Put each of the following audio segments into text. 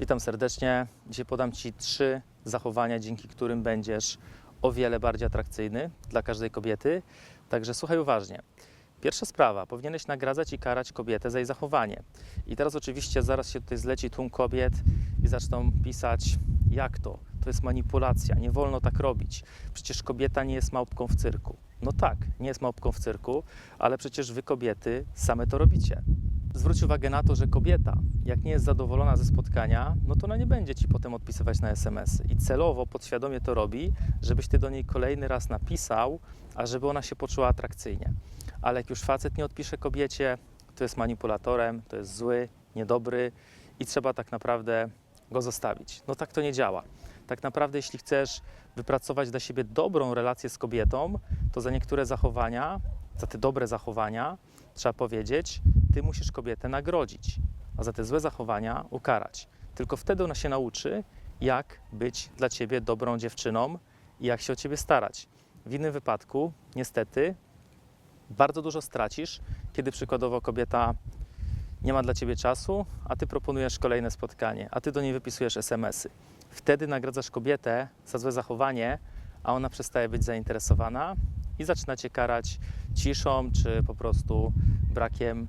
Witam serdecznie. Dzisiaj podam Ci trzy zachowania, dzięki którym będziesz o wiele bardziej atrakcyjny dla każdej kobiety. Także słuchaj uważnie. Pierwsza sprawa, powinieneś nagradzać i karać kobietę za jej zachowanie. I teraz oczywiście zaraz się tutaj zleci tłum kobiet i zaczną pisać, jak to? To jest manipulacja, nie wolno tak robić. Przecież kobieta nie jest małpką w cyrku. No tak, nie jest małpką w cyrku, ale przecież wy kobiety same to robicie. Zwróć uwagę na to, że kobieta, jak nie jest zadowolona ze spotkania, no to ona nie będzie ci potem odpisywać na SMS. I celowo, podświadomie to robi, żebyś ty do niej kolejny raz napisał, a żeby ona się poczuła atrakcyjnie. Ale jak już facet nie odpisze kobiecie, to jest manipulatorem, to jest zły, niedobry i trzeba tak naprawdę go zostawić. No tak to nie działa. Tak naprawdę, jeśli chcesz wypracować dla siebie dobrą relację z kobietą, to za niektóre zachowania, za te dobre zachowania, trzeba powiedzieć, ty musisz kobietę nagrodzić, a za te złe zachowania ukarać. Tylko wtedy ona się nauczy, jak być dla ciebie dobrą dziewczyną i jak się o ciebie starać. W innym wypadku, niestety, bardzo dużo stracisz, kiedy przykładowo kobieta nie ma dla ciebie czasu, a ty proponujesz kolejne spotkanie, a ty do niej wypisujesz SMS-y. Wtedy nagradzasz kobietę za złe zachowanie, a ona przestaje być zainteresowana i zaczyna cię karać ciszą czy po prostu brakiem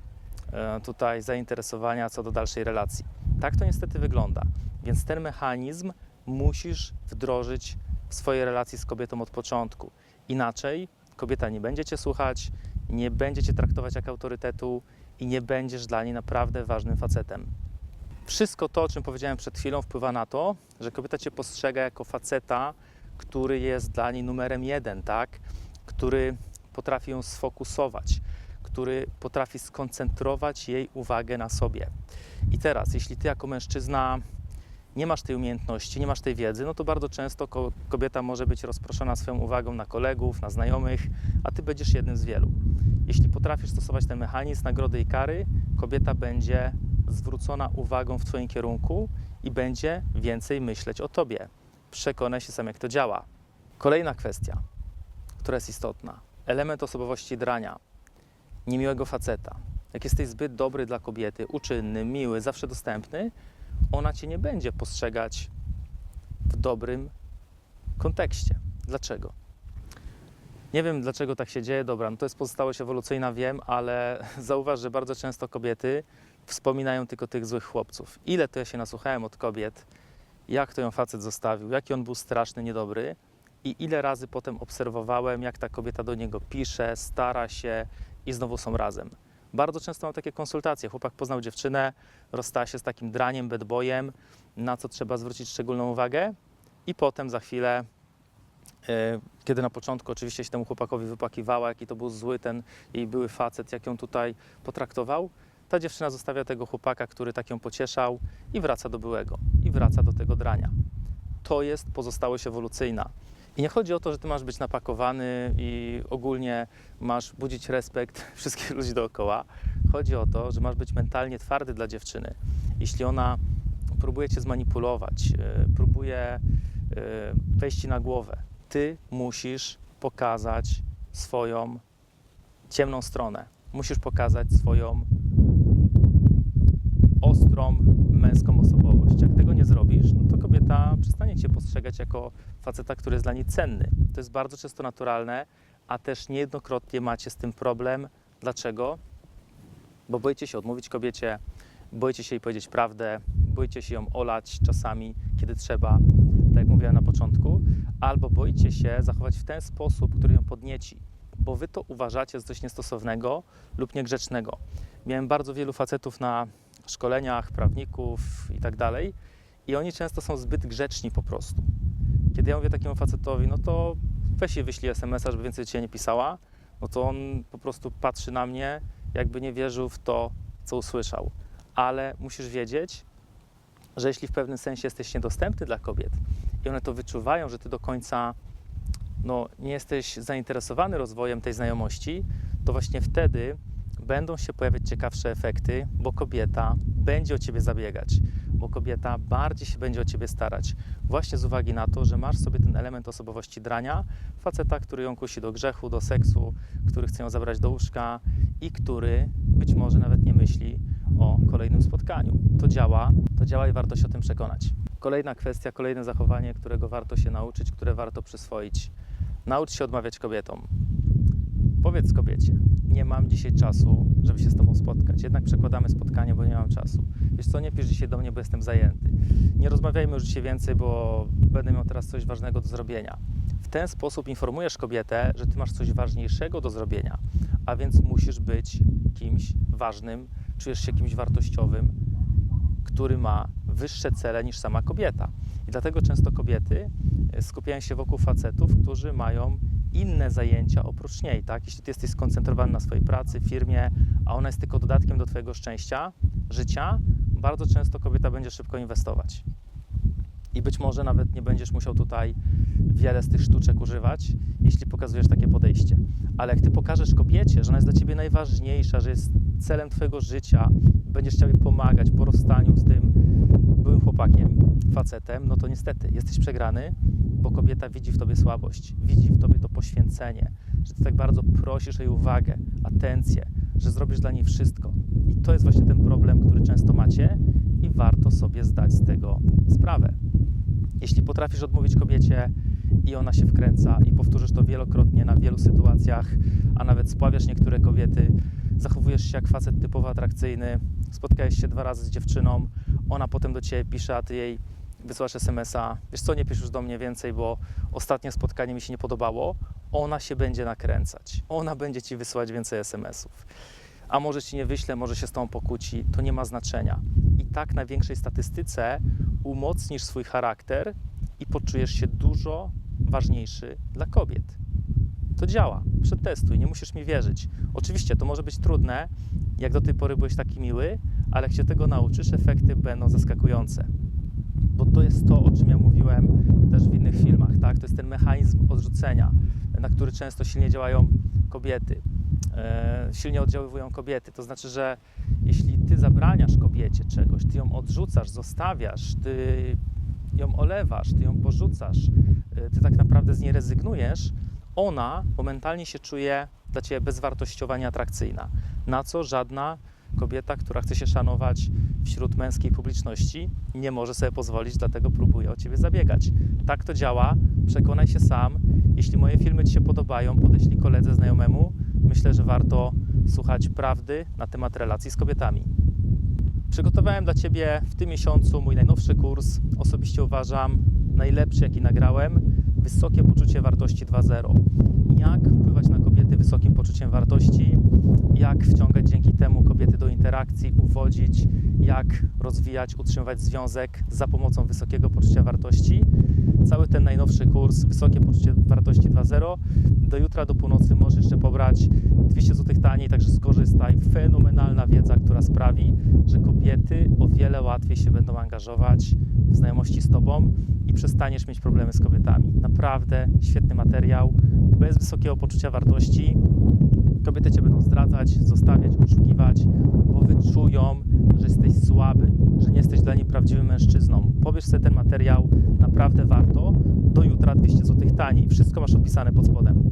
tutaj zainteresowania co do dalszej relacji. Tak to niestety wygląda. Więc ten mechanizm musisz wdrożyć w swojej relacji z kobietą od początku. Inaczej kobieta nie będzie cię słuchać, nie będzie cię traktować jak autorytetu i nie będziesz dla niej naprawdę ważnym facetem. Wszystko to, o czym powiedziałem przed chwilą, wpływa na to, że kobieta cię postrzega jako faceta, który jest dla niej numerem jeden, tak? Który potrafi ją sfokusować, który potrafi skoncentrować jej uwagę na sobie. I teraz, jeśli ty jako mężczyzna nie masz tej umiejętności, nie masz tej wiedzy, no to bardzo często ko- kobieta może być rozproszona swoją uwagą na kolegów, na znajomych, a ty będziesz jednym z wielu. Jeśli potrafisz stosować ten mechanizm nagrody i kary, kobieta będzie zwrócona uwagą w Twoim kierunku i będzie więcej myśleć o Tobie. Przekonaj się sam, jak to działa. Kolejna kwestia, która jest istotna. Element osobowości drania. Niemiłego faceta. Jak jesteś zbyt dobry dla kobiety, uczynny, miły, zawsze dostępny, ona Cię nie będzie postrzegać w dobrym kontekście. Dlaczego? Nie wiem, dlaczego tak się dzieje. Dobra, no to jest pozostałość ewolucyjna, wiem, ale zauważ, że bardzo często kobiety wspominają tylko tych złych chłopców. Ile to ja się nasłuchałem od kobiet, jak to ją facet zostawił, jaki on był straszny, niedobry i ile razy potem obserwowałem, jak ta kobieta do niego pisze, stara się i znowu są razem. Bardzo często mam takie konsultacje. Chłopak poznał dziewczynę, rozstała się z takim draniem, bad boyem, na co trzeba zwrócić szczególną uwagę i potem za chwilę E, kiedy na początku oczywiście się temu chłopakowi wypłakiwała, jaki to był zły ten jej były facet, jak ją tutaj potraktował, ta dziewczyna zostawia tego chłopaka, który tak ją pocieszał i wraca do byłego, i wraca do tego drania. To jest pozostałość ewolucyjna. I nie chodzi o to, że ty masz być napakowany i ogólnie masz budzić respekt wszystkich ludzi dookoła. Chodzi o to, że masz być mentalnie twardy dla dziewczyny. Jeśli ona próbuje cię zmanipulować, e, próbuje e, wejść ci na głowę, ty musisz pokazać swoją ciemną stronę. Musisz pokazać swoją ostrą, męską osobowość. Jak tego nie zrobisz, no to kobieta przestanie cię postrzegać jako faceta, który jest dla niej cenny. To jest bardzo często naturalne, a też niejednokrotnie macie z tym problem. Dlaczego? Bo boicie się odmówić kobiecie, boicie się jej powiedzieć prawdę, boicie się ją olać czasami, kiedy trzeba, tak jak mówiłem na początku, albo boicie się zachować w ten sposób, który ją podnieci, bo wy to uważacie za coś niestosownego lub niegrzecznego. Miałem bardzo wielu facetów na szkoleniach, prawników i tak dalej, i oni często są zbyt grzeczni po prostu. Kiedy ja mówię takiemu facetowi, no to weź jej wyślij SMS-a, żeby więcej ciebie nie pisała, no to on po prostu patrzy na mnie, jakby nie wierzył w to, co usłyszał. Ale musisz wiedzieć, że jeśli w pewnym sensie jesteś niedostępny dla kobiet i one to wyczuwają, że ty do końca no, nie jesteś zainteresowany rozwojem tej znajomości, to właśnie wtedy będą się pojawiać ciekawsze efekty, bo kobieta będzie o ciebie zabiegać, bo kobieta bardziej się będzie o ciebie starać. Właśnie z uwagi na to, że masz sobie ten element osobowości drania, faceta, który ją kusi do grzechu, do seksu, który chce ją zabrać do łóżka i który być może nawet nie myśli o kolejnym spotkaniu. To działa, to działa i warto się o tym przekonać. Kolejna kwestia, kolejne zachowanie, którego warto się nauczyć, które warto przyswoić. Naucz się odmawiać kobietom. Powiedz kobiecie, nie mam dzisiaj czasu, żeby się z Tobą spotkać. Jednak przekładamy spotkanie, bo nie mam czasu. Wiesz co, nie pisz dzisiaj do mnie, bo jestem zajęty. Nie rozmawiajmy już dzisiaj więcej, bo będę miał teraz coś ważnego do zrobienia. W ten sposób informujesz kobietę, że Ty masz coś ważniejszego do zrobienia, a więc musisz być kimś ważnym, czujesz się kimś wartościowym, który ma wyższe cele niż sama kobieta. I dlatego często kobiety e, skupiają się wokół facetów, którzy mają inne zajęcia oprócz niej, tak? Jeśli ty jesteś skoncentrowany na swojej pracy, firmie, a ona jest tylko dodatkiem do twojego szczęścia, życia, bardzo często kobieta będzie szybko inwestować. I być może nawet nie będziesz musiał tutaj wiele z tych sztuczek używać, jeśli pokazujesz takie podejście. Ale jak ty pokażesz kobiecie, że ona jest dla ciebie najważniejsza, że jest celem twojego życia, będziesz chciał jej pomagać po rozstaniu z tym byłym chłopakiem, facetem, no to niestety jesteś przegrany, bo kobieta widzi w tobie słabość, widzi w tobie to poświęcenie, że ty tak bardzo prosisz jej uwagę, atencję, że zrobisz dla niej wszystko. I to jest właśnie ten problem, który często macie i warto sobie zdać z tego sprawę. Jeśli potrafisz odmówić kobiecie i ona się wkręca i powtórzysz to wielokrotnie na wielu sytuacjach, a nawet spławiasz niektóre kobiety, zachowujesz się jak facet typowo atrakcyjny, spotkałeś się dwa razy z dziewczyną, ona potem do ciebie pisze, a ty jej wysyłasz SMS-a, wiesz co, nie pisz już do mnie więcej, bo ostatnie spotkanie mi się nie podobało, ona się będzie nakręcać, ona będzie ci wysyłać więcej SMS-ów. A może ci nie wyśle, może się z tobą pokłóci, to nie ma znaczenia. I tak na większej statystyce umocnisz swój charakter i poczujesz się dużo ważniejszy dla kobiet. To działa. Przetestuj, nie musisz mi wierzyć. Oczywiście to może być trudne, jak do tej pory byłeś taki miły, ale jak się tego nauczysz, efekty będą zaskakujące. Jest to, o czym ja mówiłem też w innych filmach, tak? To jest ten mechanizm odrzucenia, na który często silnie działają kobiety. E, silnie oddziaływują kobiety. To znaczy, że jeśli ty zabraniasz kobiecie czegoś, ty ją odrzucasz, zostawiasz, ty ją olewasz, ty ją porzucasz, e, ty tak naprawdę z niej rezygnujesz, ona momentalnie się czuje dla ciebie bezwartościowa, nieatrakcyjna. Na co żadna kobieta, która chce się szanować wśród męskiej publiczności, nie może sobie pozwolić, dlatego próbuje o ciebie zabiegać. Tak to działa, przekonaj się sam. Jeśli moje filmy ci się podobają, podeślij koledze, znajomemu. Myślę, że warto słuchać prawdy na temat relacji z kobietami. Przygotowałem dla Ciebie w tym miesiącu mój najnowszy kurs. Osobiście uważam najlepszy, jaki nagrałem. Wysokie poczucie wartości 2.0. Jak wpływać na kobiety wysokim poczuciem wartości, jak wciągać dzięki temu kobiety do interakcji, uwodzić, jak rozwijać, utrzymywać związek za pomocą wysokiego poczucia wartości. Cały ten najnowszy kurs Wysokie poczucie wartości 2.0 do jutra do północy możesz jeszcze pobrać 200 zł taniej, także skorzystaj. Fenomenalna wiedza, która sprawi, że kobiety o wiele łatwiej się będą angażować w znajomości z Tobą i przestaniesz mieć problemy z kobietami. Naprawdę świetny materiał, bez wysokiego poczucia wartości. Kobiety Cię będą zdradzać, zostawiać, oszukiwać, bo wyczują, że jesteś słaby, że nie jesteś dla niej prawdziwym mężczyzną. Pobierz sobie ten materiał, naprawdę warto. Do jutra 200 zł taniej. Wszystko masz opisane pod spodem.